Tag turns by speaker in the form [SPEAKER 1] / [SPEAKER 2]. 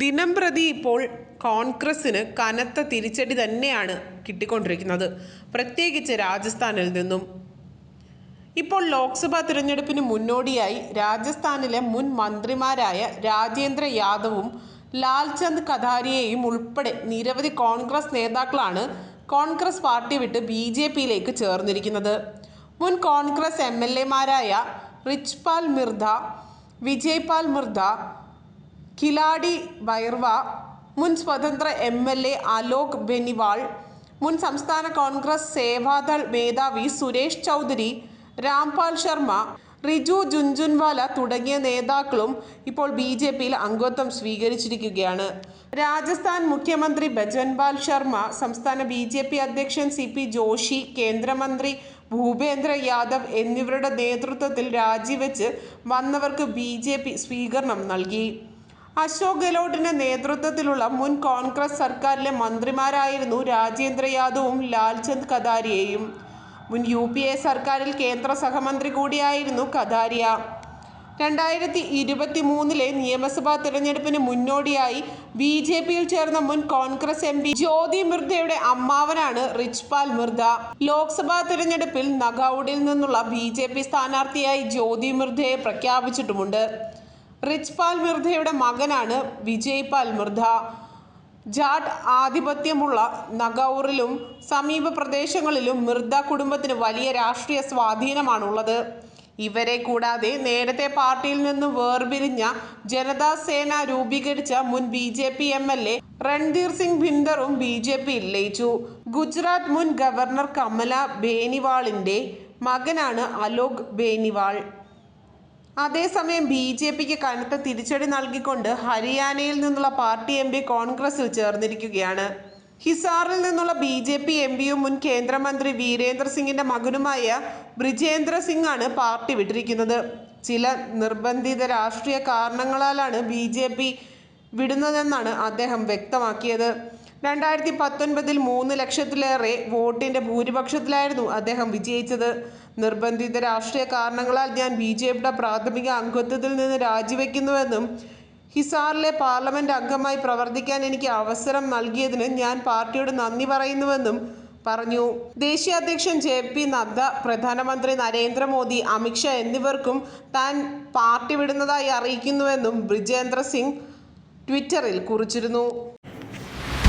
[SPEAKER 1] ദിനം പ്രതി ഇപ്പോൾ കോൺഗ്രസിന് കനത്ത തിരിച്ചടി തന്നെയാണ് കിട്ടിക്കൊണ്ടിരിക്കുന്നത്. പ്രത്യേകിച്ച് രാജസ്ഥാനിൽ നിന്നും. ഇപ്പോൾ ലോക്സഭാ തിരഞ്ഞെടുപ്പിന് മുന്നോടിയായി രാജസ്ഥാനിലെ മുൻ മന്ത്രിമാരായ രാജേന്ദ്ര യാദവും ലാൽചന്ദ് കഥാരിയെയും ഉൾപ്പെടെ നിരവധി കോൺഗ്രസ് നേതാക്കളാണ് കോൺഗ്രസ് പാർട്ടി വിട്ട് ബി ജെ പിയിലേക്ക് ചേർന്നിരിക്കുന്നത്. മുൻ കോൺഗ്രസ് എം എൽ എമാരായ റിച്ച്പാൽ മിർധ വിജയ്പാൽ മിർധ കിലാടി വൈർവ മുൻ സ്വതന്ത്ര M L A Alok Beniwal മുൻ സംസ്ഥാന കോൺഗ്രസ് സേവാദൾ മേധാവി സുരേഷ് ചൗധരി രാംപാൽ ശർമ്മ റിജു ജുൻജുൻവാല തുടങ്ങിയ നേതാക്കളും ഇപ്പോൾ ബി ജെ പിയിൽ അംഗത്വം സ്വീകരിച്ചിരിക്കുകയാണ്. രാജസ്ഥാൻ മുഖ്യമന്ത്രി ഭജൻപാൽ ശർമ്മ സംസ്ഥാന ബി ജെ പി അധ്യക്ഷൻ സി പി ജോഷി കേന്ദ്രമന്ത്രി ഭൂപേന്ദ്ര യാദവ് എന്നിവരുടെ നേതൃത്വത്തിൽ രാജിവെച്ച് വന്നവർക്ക് ബി ജെ പി സ്വീകരണം നൽകി. അശോക് ഗെലോട്ടിന്റെ നേതൃത്വത്തിലുള്ള മുൻ കോൺഗ്രസ് സർക്കാരിലെ മന്ത്രിമാരായിരുന്നു രാജേന്ദ്ര യാദവും ലാൽചന്ദ് കതാരിയയും മുൻ യു പി എ സർക്കാരിൽ കേന്ദ്ര സഹമന്ത്രി കൂടിയായിരുന്നു കദാരിയ. രണ്ടായിരത്തി ഇരുപത്തി മൂന്നിലെ നിയമസഭാ തിരഞ്ഞെടുപ്പിന് മുന്നോടിയായി ബി ജെ പിയിൽ ചേർന്ന മുൻ കോൺഗ്രസ് എം പി ജ്യോതി മിർദയുടെ അമ്മാവനാണ് റിച്ച്പാൽ മിർദ. ലോക്സഭാ തിരഞ്ഞെടുപ്പിൽ നഗൌഡിൽ നിന്നുള്ള ബി ജെ പി സ്ഥാനാർത്ഥിയായി ജ്യോതി മിർദയെ പ്രഖ്യാപിച്ചിട്ടുമുണ്ട്. റിച്ച്പാൽ മിർധയുടെ മകനാണ് വിജയ് പാൽ മിർധ. ജാട്ട് ആധിപത്യമുള്ള നഗൌറിലും സമീപ പ്രദേശങ്ങളിലും മിർദ കുടുംബത്തിന് വലിയ രാഷ്ട്രീയ സ്വാധീനമാണുള്ളത്. ഇവരെ കൂടാതെ നേരത്തെ പാർട്ടിയിൽ നിന്ന് വേർപിരിഞ്ഞ ജനതാ സേന രൂപീകരിച്ച മുൻ B J P M L A Randhir Singh ഭിന്ദറും B J പിയിൽ ലയിച്ചു. ഗുജറാത്ത് മുൻ ഗവർണർ കമല ബേനിവാളിന്റെ മകനാണ് അലോക് ബേനിവാൾ. അതേസമയം ബി ജെ പിക്ക് കനത്ത തിരിച്ചടി നൽകിക്കൊണ്ട് ഹരിയാനയിൽ നിന്നുള്ള പാർട്ടി എം പി കോൺഗ്രസിൽ ചേർന്നിരിക്കുകയാണ്. ഹിസാറിൽ നിന്നുള്ള ബി ജെ പി എം പിയും മുൻ കേന്ദ്രമന്ത്രി വീരേന്ദ്ര സിംഗിന്റെ മകനുമായ ബ്രിജേന്ദ്ര സിംഗ് ആണ് പാർട്ടി വിട്ടിരിക്കുന്നത്. ചില നിർബന്ധിത രാഷ്ട്രീയ കാരണങ്ങളാലാണ് ബി ജെ പി വിടുന്നതെന്നാണ് അദ്ദേഹം വ്യക്തമാക്കിയത്. രണ്ടായിരത്തി പത്തൊൻപതിൽ മൂന്ന് ലക്ഷത്തിലേറെ വോട്ടിന്റെ ഭൂരിപക്ഷത്തിലായിരുന്നു അദ്ദേഹം വിജയിച്ചത്. നിർബന്ധിത രാഷ്ട്രീയ കാരണങ്ങളാൽ ഞാൻ ബി ജെ പിയുടെ പ്രാഥമിക അംഗത്വത്തിൽ നിന്ന് രാജിവെക്കുന്നുവെന്നും ഹിസാറിലെ പാർലമെന്റ് അംഗമായി പ്രവർത്തിക്കാൻ എനിക്ക് അവസരം നൽകിയതിന് ഞാൻ പാർട്ടിയോട് നന്ദി പറയുന്നുവെന്നും പറഞ്ഞു. ദേശീയ അധ്യക്ഷൻ ജെ പി നദ്ദ പ്രധാനമന്ത്രി നരേന്ദ്രമോദി അമിത്ഷാ എന്നിവർക്കും താൻ പാർട്ടി വിടുന്നതായി അറിയിക്കുന്നുവെന്നും ബ്രിജേന്ദ്ര സിംഗ് ട്വിറ്ററിൽ കുറിച്ചിരുന്നു.